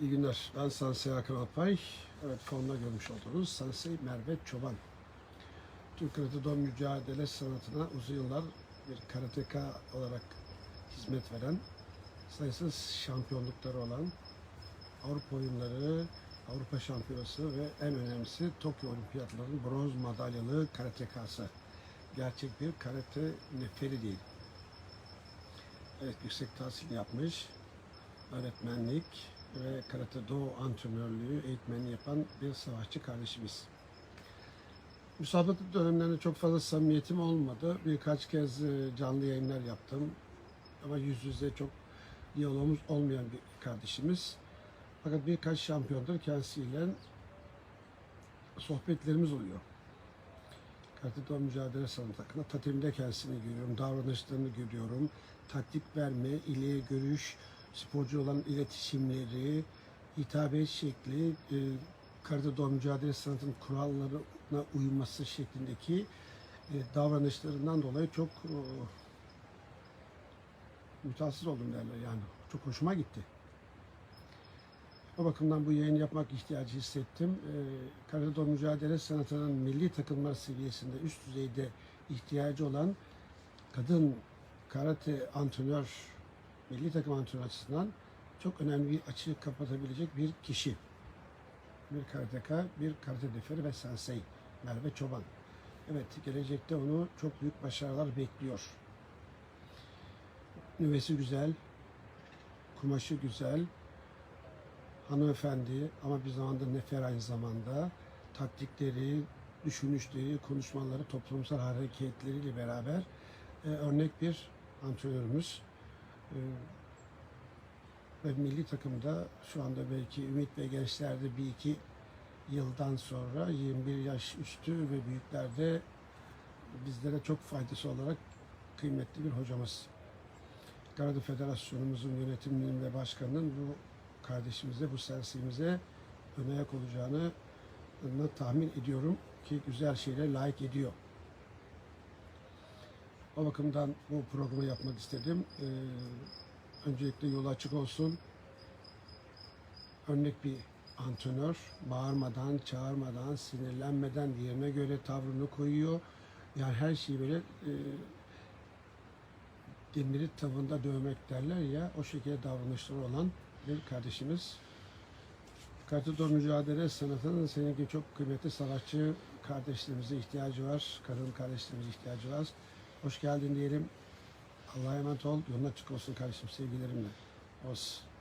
İyi günler. Ben Sensei Hakan Alpay. Evet fonda görmüş olduğunuz Sensei Merve Çoban. Türk Karate Do mücadele sanatına uzun yıllar bir karateka olarak hizmet veren, sayısız şampiyonlukları olan Avrupa oyunları, Avrupa Şampiyonası ve en önemlisi Tokyo Olimpiyatlarının bronz madalyalı karatekası. Gerçek bir karate neferi değil. Evet yüksek tahsil yapmış, öğretmenlik ve karate do antrenörlüğü eğitmeni yapan bir savaşçı kardeşimiz. Müsabakalık dönemlerinde çok fazla samimiyetim olmadı. Birkaç kez e, canlı yayınlar yaptım. Ama yüz yüze çok diyalogumuz olmayan bir kardeşimiz. Fakat birkaç şampiyondur kendisiyle sohbetlerimiz oluyor. Karate mücadele sanatı hakkında tatimde kendisini görüyorum, davranışlarını görüyorum, taktik verme, ileriye görüş, sporcu olan iletişimleri, hitabet şekli, e, karate do mücadele sanatının kurallarına uyması şeklindeki e, davranışlarından dolayı çok e, mütehassıs oldum derler yani. Çok hoşuma gitti. O bakımdan bu yayını yapmak ihtiyacı hissettim. Ee, karate mücadele sanatının milli takımlar seviyesinde üst düzeyde ihtiyacı olan kadın karate antrenör, milli takım antrenör açısından çok önemli bir açığı kapatabilecek bir kişi. Bir karateka, bir karate neferi ve sensei Merve Çoban. Evet, gelecekte onu çok büyük başarılar bekliyor. Nüvesi güzel, kumaşı güzel, hanımefendi ama bir zamanda nefer aynı zamanda taktikleri, düşünüşleri, konuşmaları, toplumsal hareketleriyle beraber e, örnek bir antrenörümüz. Ve milli takımda şu anda belki Ümit ve gençlerde bir iki yıldan sonra 21 yaş üstü ve büyüklerde bizlere çok faydası olarak kıymetli bir hocamız. Karate Federasyonumuzun yönetiminin ve başkanının bu kardeşimize, bu sensimize ön ayak olacağını ını tahmin ediyorum ki güzel şeyler layık ediyor. O bakımdan bu programı yapmak istedim. Ee, öncelikle yolu açık olsun. Örnek bir antrenör bağırmadan, çağırmadan, sinirlenmeden yerine göre tavrını koyuyor. Yani her şeyi böyle e, demiri tavında dövmek derler ya o şekilde davranışları olan bir kardeşimiz. Karate mücadele sanatının senin gibi çok kıymetli savaşçı kardeşlerimize ihtiyacı var. Kadın kardeşlerimize ihtiyacı var. Hoş geldin diyelim. Allah'a emanet ol. Yolun açık olsun kardeşim. Sevgilerimle. Olsun.